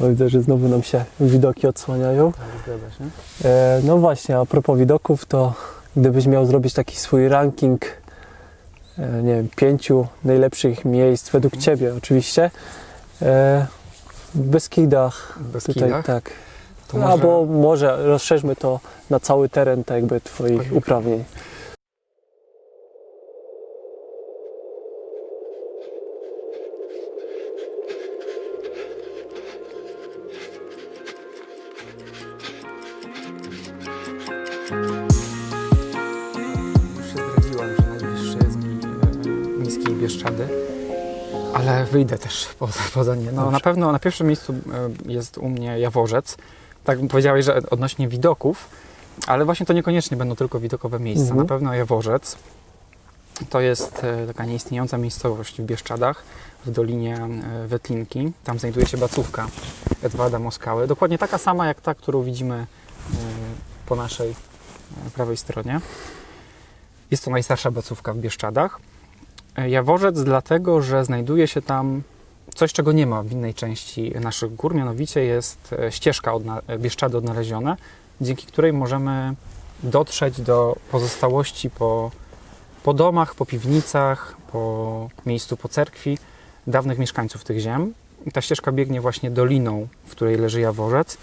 Bo widzę, że znowu nam się widoki odsłaniają. Tak, zgadza się. E, no właśnie, a propos widoków, to gdybyś miał zrobić taki swój ranking, e, nie wiem, pięciu najlepszych miejsc według Ciebie oczywiście, e, w Beskidach, W tutaj Beskidach? tak. To może- Albo może rozszerzmy to na cały teren tak jakby Twoich uprawnień. Ale wyjdę też poza, poza nie. No, Dobrze. na pewno na pierwszym miejscu e, jest u mnie Jaworzec. Tak powiedziałeś, że odnośnie widoków, ale właśnie to niekoniecznie będą tylko widokowe miejsca. Mhm. Na pewno Jaworzec to jest e, taka nieistniejąca miejscowość w Bieszczadach, w Dolinie e, Wetlinki. Tam znajduje się bacówka Edwarda Moskały. Dokładnie taka sama jak ta, którą widzimy po naszej prawej stronie. Jest to najstarsza bacówka w Bieszczadach. Jaworzec dlatego, że znajduje się tam coś, czego nie ma w innej części naszych gór, mianowicie jest e, ścieżka odna- e, Bieszczady odnalezione, dzięki której możemy dotrzeć do pozostałości po, po domach, po piwnicach, po miejscu po cerkwi dawnych mieszkańców tych ziem. Ta ścieżka biegnie właśnie doliną, w której leży Jaworzec.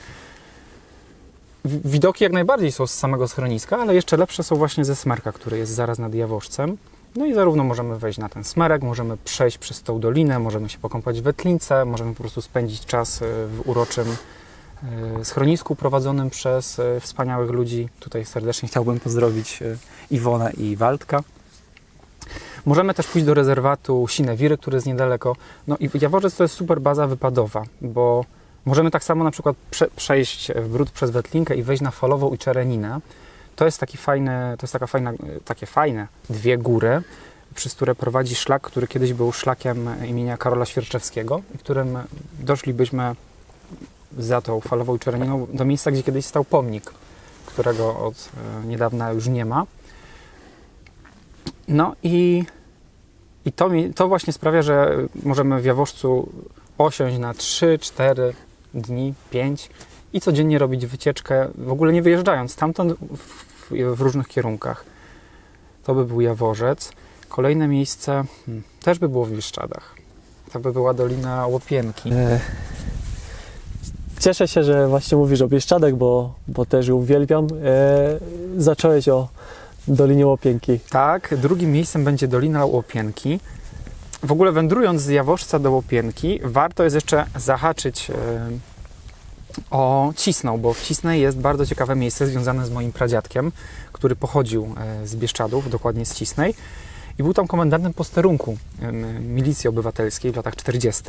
Widoki jak najbardziej są z samego schroniska, ale jeszcze lepsze są właśnie ze smerka, który jest zaraz nad Jaworzcem. No i zarówno możemy wejść na ten smerek, możemy przejść przez tą dolinę, możemy się pokąpać w Wetlince, możemy po prostu spędzić czas e, w uroczym e, schronisku prowadzonym przez e, wspaniałych ludzi. Tutaj serdecznie chciałbym pozdrowić Iwonę i Waldka. Możemy też pójść do rezerwatu Sinewiry, który jest niedaleko. No i Jaworzec to jest super baza wypadowa, bo możemy tak samo na przykład prze, przejść w bród przez Wetlinkę i wejść na Falową i Czereninę. To jest taki fajny, to jest taka fajna, takie fajne dwie góry, przez które prowadzi szlak, który kiedyś był szlakiem imienia Karola Świerczewskiego i którym doszlibyśmy za tą Falową i Czereniną do miejsca, gdzie kiedyś stał pomnik, którego od e, niedawna już nie ma. No i, i to, mi, to właśnie sprawia, że możemy w Jaworzcu osiąść na 3, 4 dni, 5 i codziennie robić wycieczkę, w ogóle nie wyjeżdżając stamtąd w, różnych kierunkach. To by był Jaworzec. Kolejne miejsce hmm, też by było w Bieszczadach. To by była Dolina Łopienki. E, Cieszę się, że właśnie mówisz o Bieszczadach, bo, bo też ją uwielbiam. E, zacząłeś o Dolinie Łopienki. Tak, drugim miejscem będzie Dolina Łopienki. W ogóle wędrując z Jaworzca do Łopienki, warto jest jeszcze zahaczyć e, o Cisną, bo w Cisnej jest bardzo ciekawe miejsce związane z moim pradziadkiem, który pochodził e, z Bieszczadów, dokładnie z Cisnej i był tam komendantem posterunku em, milicji obywatelskiej w latach 40.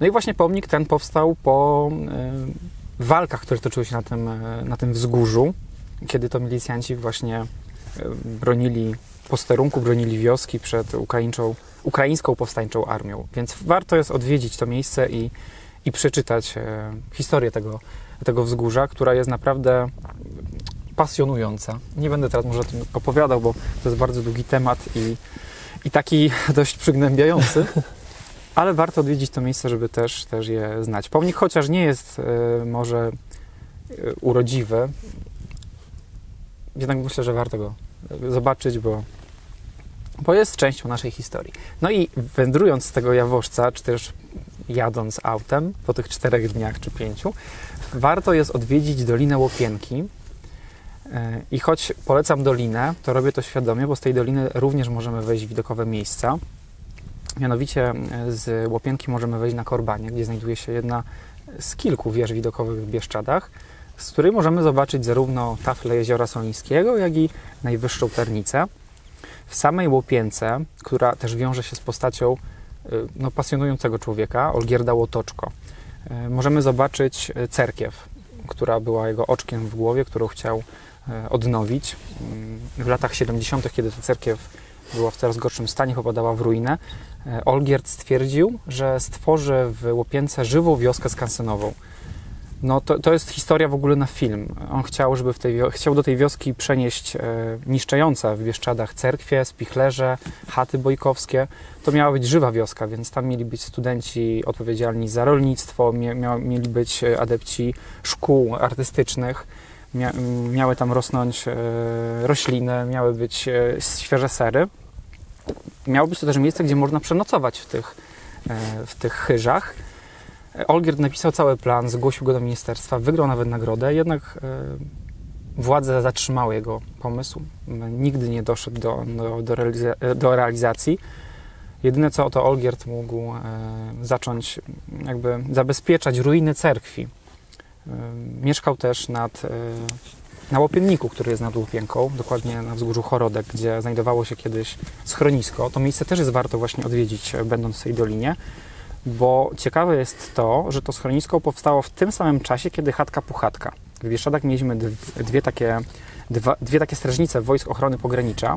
No i właśnie pomnik ten powstał po em, walkach, które toczyły się na tym, e, na tym wzgórzu, kiedy to milicjanci właśnie e, bronili posterunku, bronili wioski przed ukraińczą, ukraińską powstańczą armią. Więc warto jest odwiedzić to miejsce i, i przeczytać e, historię tego, tego wzgórza, która jest naprawdę pasjonująca. Nie będę teraz może o tym opowiadał, bo to jest bardzo długi temat i, i taki dość przygnębiający. Ale warto odwiedzić to miejsce, żeby też, też je znać. Pomnik chociaż nie jest e, może e, urodziwy, jednak myślę, że warto go zobaczyć, bo, bo jest częścią naszej historii. No i wędrując z tego Jaworzca, czy też jadąc autem po tych czterech dniach czy pięciu, warto jest odwiedzić Dolinę Łopienki. E, I choć polecam dolinę, to robię to świadomie, bo z tej doliny również możemy wejść w widokowe miejsca. Mianowicie e, z Łopienki możemy wejść na Korbanie, gdzie znajduje się jedna z kilku wież widokowych w Bieszczadach, z której możemy zobaczyć zarówno taflę jeziora Solińskiego, jak i najwyższą Ternicę. W samej Łopience, która też wiąże się z postacią no, pasjonującego człowieka, Olgierda Łotoczko, y, możemy zobaczyć y, cerkiew, która była jego oczkiem w głowie, którą chciał y, odnowić. Y, W latach 70., kiedy ta cerkiew była w coraz gorszym stanie, popadała w ruinę, y, Olgierd stwierdził, że stworzy w Łopience żywą wioskę skansenową. No to, to jest historia w ogóle na film. On chciał, żeby w tej, chciał do tej wioski przenieść e, niszczące w Bieszczadach cerkwie, spichlerze, chaty bojkowskie. To miała być żywa wioska, więc tam mieli być studenci odpowiedzialni za rolnictwo, mie, mia, mieli być e, adepci szkół artystycznych, mia, miały tam rosnąć e, rośliny, miały być e, świeże sery. Miało być to też miejsce, gdzie można przenocować w tych, e, w tych chyżach. Olgierd napisał cały plan, zgłosił go do ministerstwa, wygrał nawet nagrodę, jednak e, władze zatrzymały jego pomysł. Nigdy nie doszedł do, do, do, realiza- do realizacji. Jedyne co to Olgierd mógł e, zacząć jakby zabezpieczać ruiny cerkwi. E, mieszkał też nad, na Łopienniku, który jest nad Łopienką, dokładnie na wzgórzu Chorodek, gdzie znajdowało się kiedyś schronisko. To miejsce też jest warto właśnie odwiedzić, będąc w tej dolinie bo ciekawe jest to, że to schronisko powstało w tym samym czasie, kiedy chatka Puchatka. W Bieszczadach mieliśmy dw- dwie takie, dwa, dwie takie strażnice Wojsk Ochrony Pogranicza,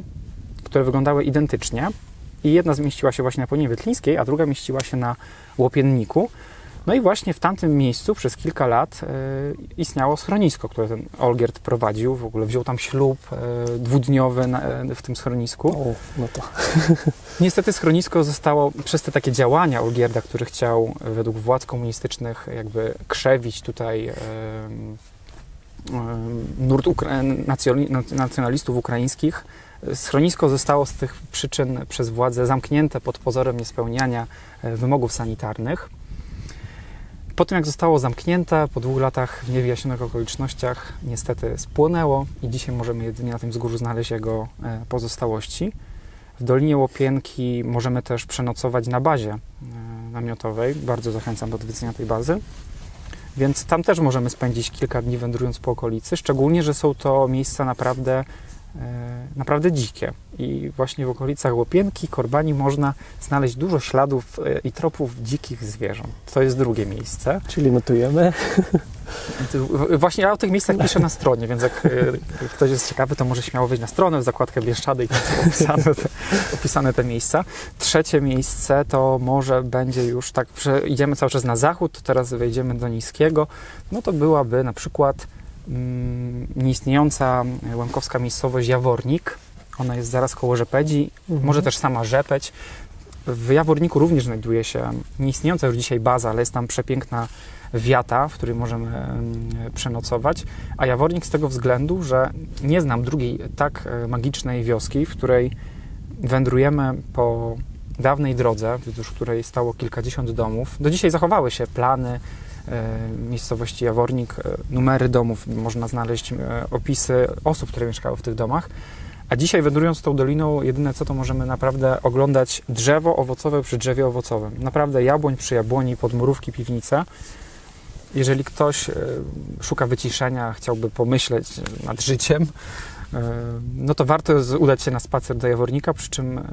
które wyglądały identycznie i jedna zmieściła się właśnie na Polinie Wytlińskiej, a druga mieściła się na Łopienniku. No i właśnie w tamtym miejscu przez kilka lat e, istniało schronisko, które ten Olgierd prowadził. W ogóle wziął tam ślub e, dwudniowy na, e, w tym schronisku. O, no to Niestety schronisko zostało przez te takie działania Olgierda, który chciał według władz komunistycznych jakby krzewić tutaj nurt nacjonalistów ukraińskich. Schronisko zostało z tych przyczyn przez władze zamknięte pod pozorem niespełniania wymogów sanitarnych. Po tym, jak zostało zamknięte, po dwóch latach w niewyjaśnionych okolicznościach, niestety spłonęło i dzisiaj możemy jedynie na tym wzgórzu znaleźć jego e, pozostałości. W Dolinie Łopienki możemy też przenocować na bazie e, namiotowej. Bardzo zachęcam do odwiedzenia tej bazy. Więc tam też możemy spędzić kilka dni wędrując po okolicy, szczególnie, że są to miejsca naprawdę, naprawdę dzikie. I właśnie w okolicach Łopienki, Korbani można znaleźć dużo śladów e, i tropów dzikich zwierząt. To jest drugie miejsce. czyli notujemy. Właśnie ja o tych miejscach piszę na stronie, więc jak e, ktoś jest ciekawy, to może śmiało wejść na stronę, w zakładkę Bieszczady i tam są opisane te, opisane te miejsca. Trzecie miejsce to może będzie już tak, że idziemy cały czas na zachód, to teraz wejdziemy do niskiego, no to byłaby na przykład nieistniejąca łemkowska miejscowość Jawornik. Ona jest zaraz koło Rzepedzi, może też sama Rzepeć. W Jaworniku również znajduje się nieistniejąca już dzisiaj baza, ale jest tam przepiękna wiata, w której możemy em, przenocować. A Jawornik z tego względu, że nie znam drugiej tak e, magicznej wioski, w której wędrujemy po dawnej drodze, wzdłuż której stało kilkadziesiąt domów. Do dzisiaj zachowały się plany miejscowości Jawornik, e, numery domów, można znaleźć e, opisy osób, które mieszkały w tych domach. A dzisiaj wędrując tą doliną, jedyne co to możemy naprawdę oglądać drzewo owocowe przy drzewie owocowym. Naprawdę jabłoń przy jabłoni, podmurówki, piwnice. Jeżeli ktoś e, szuka wyciszenia, chciałby pomyśleć nad życiem, e, no to warto udać się na spacer do Jawornika, przy czym e,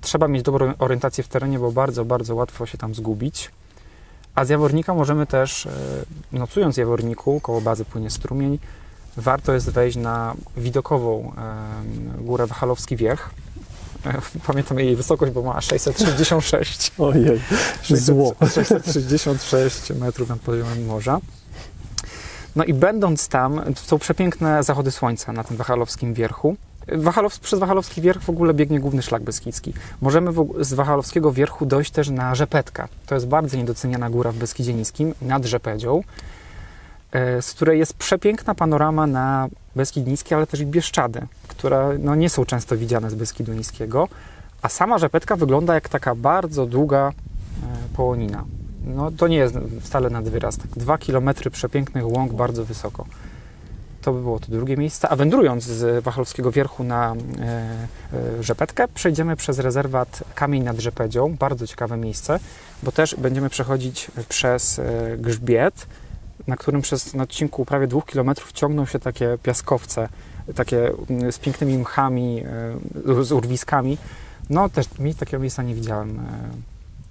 trzeba mieć dobrą orientację w terenie, bo bardzo, bardzo łatwo się tam zgubić. A z Jawornika możemy też, e, nocując w Jaworniku, koło bazy płynie strumień, warto jest wejść na widokową górę Wachalowski Wierch. Pamiętam jej wysokość, bo ma 666. Ojej, zło. 666 metrów nad poziomem morza. No i będąc tam, są przepiękne zachody słońca na tym Wachalowskim Wierchu. Wachalow, przez Wachalowski Wierch w ogóle biegnie główny szlak beskidzki. Możemy z Wachalowskiego Wierchu dojść też na Rzepetkę. To jest bardzo niedoceniana góra w Beskidzie Niskim, nad Rzepedzią, e, z której jest przepiękna panorama na Beskid Niski, ale też i Bieszczady, które no, nie są często widziane z Beskidu Niskiego. A sama Rzepetka wygląda jak taka bardzo długa e, połonina. No to nie jest wcale nad wyraz. Tak dwa kilometry przepięknych łąk bardzo wysoko. To by było to drugie miejsce. A wędrując z Wacholowskiego Wierchu na e, e, Rzepetkę, przejdziemy przez rezerwat Kamień nad Rzepedzią. Bardzo ciekawe miejsce, bo też będziemy przechodzić przez e, grzbiet, na którym przez na odcinku prawie dwóch kilometrów ciągną się takie piaskowce, takie mm, z pięknymi mchami, e, z urwiskami. No też mi takiego miejsca nie widziałem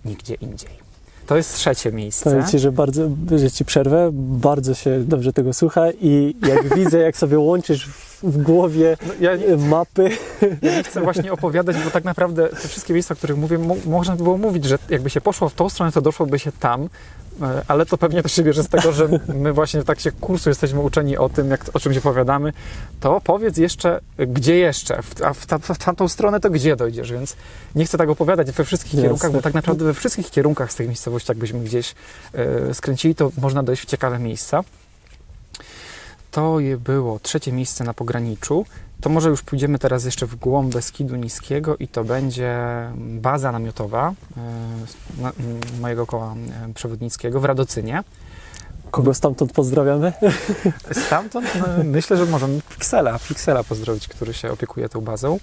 nigdzie indziej. To jest trzecie miejsce. Powiem Ci, że bardzo, że Ci przerwę, bardzo się dobrze tego słucha i jak widzę, jak sobie łączysz w, w głowie No, ja, nie, e, mapy, ja nie chcę właśnie opowiadać, bo tak naprawdę te wszystkie miejsca, o których mówię, mo- można by było mówić, że jakby się poszło w tą stronę, to doszłoby się tam. E, ale to pewnie też się bierze z tego, że my właśnie w trakcie kursu jesteśmy uczeni o tym, jak, o czymś opowiadamy, to powiedz jeszcze, gdzie jeszcze, a w, ta, w tamtą stronę to gdzie dojdziesz, więc nie chcę tak opowiadać we wszystkich Jasne. kierunkach, bo tak naprawdę we wszystkich kierunkach z tych miejscowości, jakbyśmy gdzieś e, skręcili, to można dojść w ciekawe miejsca. To je było trzecie miejsce na pograniczu. To może już pójdziemy teraz jeszcze w głąb Beskidu Niskiego i to będzie baza namiotowa e, mojego koła przewodnickiego w Radocynie. Kogo stamtąd pozdrawiamy? Stamtąd no, myślę, że możemy Pixela, Pixela pozdrowić, który się opiekuje tą bazą.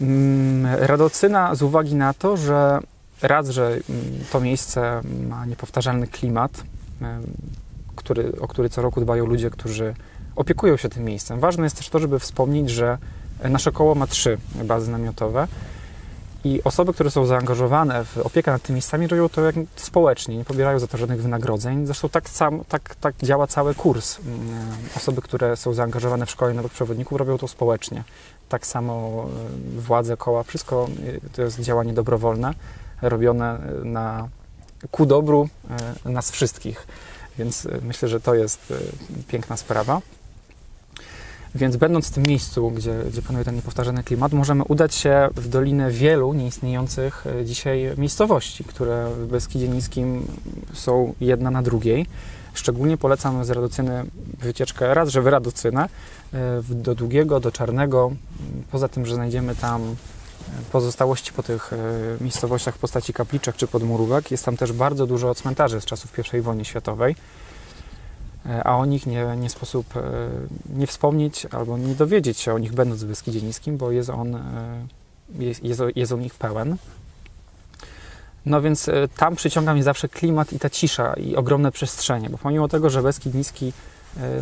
Mm, Radocyna z uwagi na to, że raz, że mm, to miejsce ma niepowtarzalny klimat, który, o który co roku dbają ludzie, którzy opiekują się tym miejscem. Ważne jest też to, żeby wspomnieć, że nasze koło ma trzy bazy namiotowe i osoby, które są zaangażowane w opiekę nad tymi miejscami, robią to jak społecznie, nie pobierają za to żadnych wynagrodzeń. Zresztą tak, sam, tak, tak działa cały kurs. Mm, Osoby, które są zaangażowane w szkole nowych przewodników, robią to społecznie. Tak samo y, władze koła, wszystko y, to jest działanie dobrowolne, robione y, na, ku dobru nas wszystkich. Więc y, myślę, że to jest y, piękna sprawa. Więc będąc w tym miejscu, gdzie, gdzie panuje ten niepowtarzalny klimat, możemy udać się w dolinę wielu nieistniejących e, dzisiaj miejscowości, które w Beskidzie Niskim są jedna na drugiej. Szczególnie polecam z Radocyny wycieczkę raz, że w Radocynę, e, w- do Długiego, do Czarnego. Poza tym, że znajdziemy tam e, pozostałości po tych e, miejscowościach w postaci kapliczek czy podmurówek, jest tam też bardzo dużo cmentarzy z czasów I wojny światowej. E, a o nich nie, nie sposób e, nie wspomnieć albo nie dowiedzieć się o nich będąc w Beskidzie Niskim, bo jest on, jest, jest, jest pełen. No więc tam przyciąga mnie zawsze klimat i ta cisza i ogromne przestrzenie, bo pomimo tego, że Beskid Niski,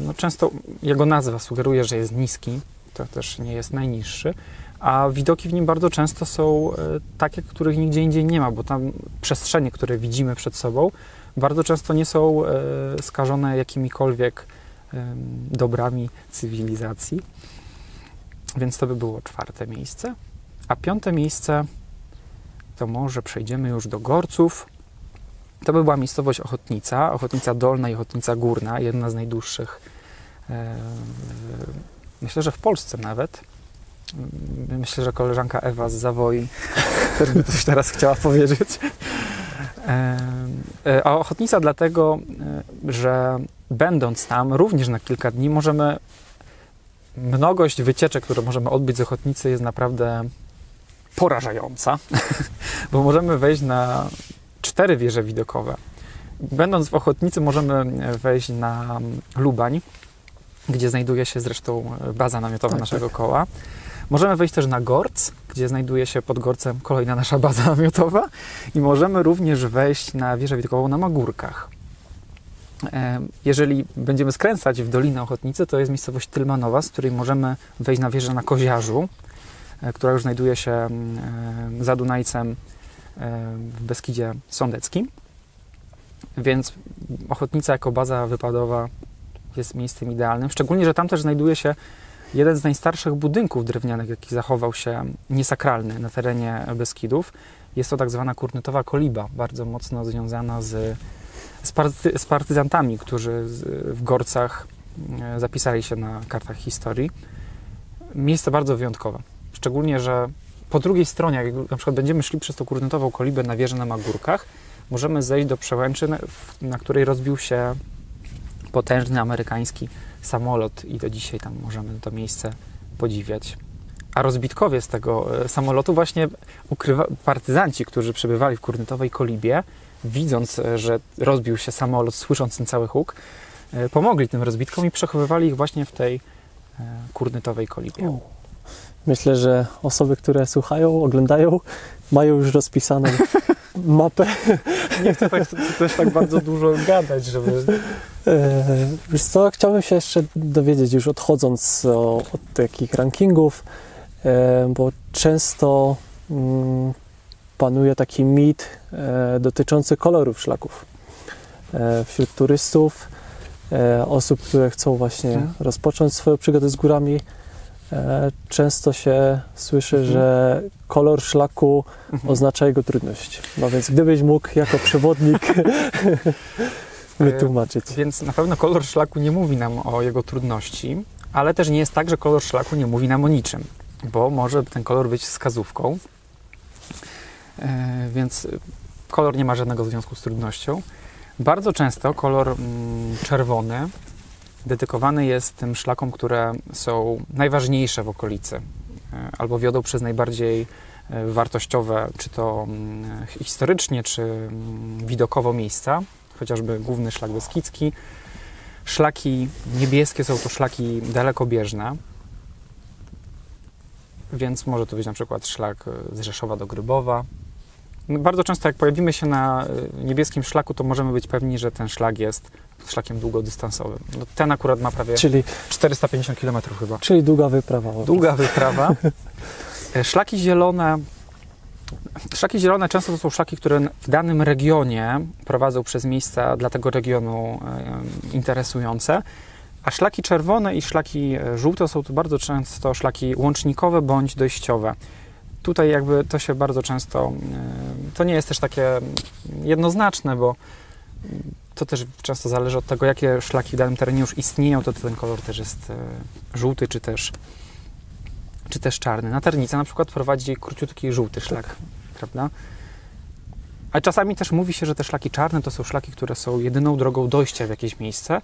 no często jego nazwa sugeruje, że jest niski, to też nie jest najniższy, a widoki w nim bardzo często są e, takie, których nigdzie indziej nie ma, bo tam przestrzenie, które widzimy przed sobą, bardzo często nie są e, skażone jakimikolwiek dobrami cywilizacji. Więc to by było czwarte miejsce. A piąte miejsce to może przejdziemy już do Gorców. To by była miejscowość Ochotnica, Ochotnica Dolna i Ochotnica Górna, jedna z najdłuższych, myślę, że w Polsce nawet. Myślę, że koleżanka Ewa z Zawoi też by coś teraz chciała powiedzieć. E, A Ochotnica dlatego, e, że będąc tam również na kilka dni możemy mnogość wycieczek, które możemy odbyć z Ochotnicy jest naprawdę porażająca, bo możemy wejść na cztery wieże widokowe. Będąc w Ochotnicy możemy wejść na Lubań, gdzie znajduje się zresztą baza namiotowa Tak, naszego koła. Możemy wejść też na Gorc, gdzie znajduje się pod Gorcem kolejna nasza baza namiotowa i możemy również wejść na wieżę widokową na Magórkach. Jeżeli będziemy skręcać w Dolinę Ochotnicy, to jest miejscowość Tylmanowa, z której możemy wejść na wieżę na Koziarzu, e, która już znajduje się za Dunajcem w Beskidzie Sądeckim. Więc Ochotnica jako baza wypadowa jest miejscem idealnym, szczególnie, że tam też znajduje się jeden z najstarszych budynków drewnianych, jaki zachował się niesakralny na terenie Beskidów. Jest to tak zwana kurnytowa koliba, bardzo mocno związana z, z, party, z partyzantami, którzy z, w Gorcach e, zapisali się na kartach historii. Miejsce bardzo wyjątkowe. Szczególnie, że po drugiej stronie, jak na przykład będziemy szli przez tą kurnytową kolibę na wieżę na Magórkach, możemy zejść do przełęczy, na- której rozbił się potężny amerykański samolot i do dzisiaj tam możemy to miejsce podziwiać. A rozbitkowie z tego e, samolotu właśnie ukrywa partyzanci, którzy przebywali w kurnytowej kolibie, widząc, e, że rozbił się samolot, słysząc ten cały huk, e, pomogli tym rozbitkom i przechowywali ich właśnie w tej kurnytowej kolibie. Myślę, że osoby, które słuchają, oglądają, mają już rozpisaną mapę. Nie chcę tak, też tak bardzo dużo gadać, żeby... E, Wiesz co, chciałbym się jeszcze dowiedzieć, już odchodząc od takich rankingów, e, bo często mm, panuje taki mit e, dotyczący kolorów szlaków wśród turystów, osób, które chcą właśnie Mhm. rozpocząć swoją przygodę z górami. E, Często się słyszy, Mhm. że kolor szlaku Mhm. oznacza jego trudność. No więc gdybyś mógł jako przewodnik wytłumaczyć. Więc na pewno kolor szlaku nie mówi nam o jego trudności, ale też nie jest tak, że kolor szlaku nie mówi nam o niczym, bo może ten kolor być wskazówką. E, Więc kolor nie ma żadnego związku z trudnością. Bardzo często kolor mm, czerwony dedykowany jest tym szlakom, które są najważniejsze w okolicy e, albo wiodą przez najbardziej e, wartościowe, czy to mm, historycznie, czy mm, widokowo miejsca chociażby główny szlak Beskidzki. Szlaki niebieskie są to szlaki dalekobieżne, więc może to być na przykład szlak e, z Rzeszowa do Grybowa. Bardzo często jak pojawimy się na e, niebieskim szlaku, to możemy być pewni, że ten szlak jest szlakiem długodystansowym. No, ten akurat ma prawie Czyli, 450 km chyba. czyli długa wyprawa. Długa wyprawa. E, Szlaki zielone. Szlaki zielone często to są szlaki, które w danym regionie prowadzą przez miejsca dla tego regionu e, interesujące. A szlaki czerwone i szlaki żółte są to bardzo często szlaki łącznikowe bądź dojściowe. Tutaj jakby to się bardzo często, e, to nie jest też takie jednoznaczne, bo to też często zależy od tego, jakie szlaki w danym terenie już istnieją, to ten kolor też jest e, żółty, czy też czy też czarny. Na Ternica na przykład prowadzi króciutki żółty szlak, prawda? A czasami też mówi się, że te szlaki czarne to są szlaki, które są jedyną drogą dojścia w jakieś miejsce,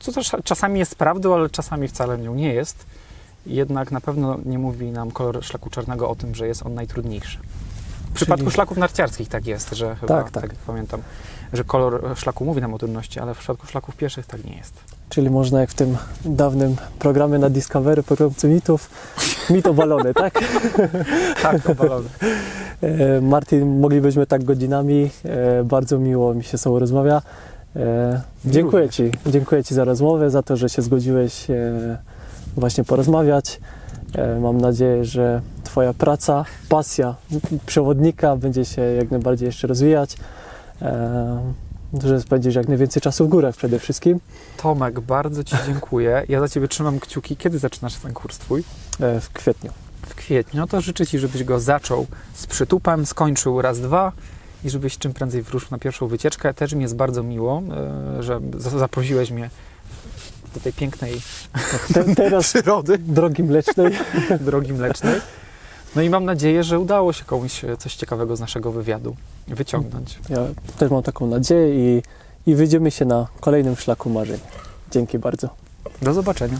co też czasami jest prawdą, ale czasami wcale nią nie jest. Jednak na pewno nie mówi nam kolor szlaku czarnego o tym, że jest on najtrudniejszy. W przypadku szlaków narciarskich tak jest, że chyba, Tak, tak, tak. pamiętam, że kolor szlaku mówi nam o trudności, ale w przypadku szlaków pieszych tak nie jest. Czyli można jak w tym dawnym programie na Discovery, pogromcy mitów, mit obalony, tak? Tak, to balony. E, Martin, moglibyśmy tak godzinami. E, Bardzo miło mi się z Tobą rozmawia. E, Dziękuję Ci. Dziękuję Ci za rozmowę, za to, że się zgodziłeś właśnie porozmawiać. E, Mam nadzieję, że Twoja praca, pasja przewodnika będzie się jak najbardziej jeszcze rozwijać. E, Że spędzisz jak najwięcej czasu w górach przede wszystkim. Tomek, bardzo Ci dziękuję. Ja za Ciebie trzymam kciuki. Kiedy zaczynasz ten kurs Twój? e, w kwietniu. W kwietniu. To życzę Ci, żebyś go zaczął z przytupem, skończył raz, dwa i żebyś czym prędzej wrócił na pierwszą wycieczkę. Też mi jest bardzo miło, że za- zaprosiłeś mnie do tej pięknej Te, teraz przyrody, drogi mlecznej. drogi mlecznej. No i mam nadzieję, że udało się komuś e, coś ciekawego z naszego wywiadu wyciągnąć. Ja też mam taką nadzieję i, i wyjdziemy się na kolejnym szlaku marzeń. Dzięki bardzo. Do zobaczenia.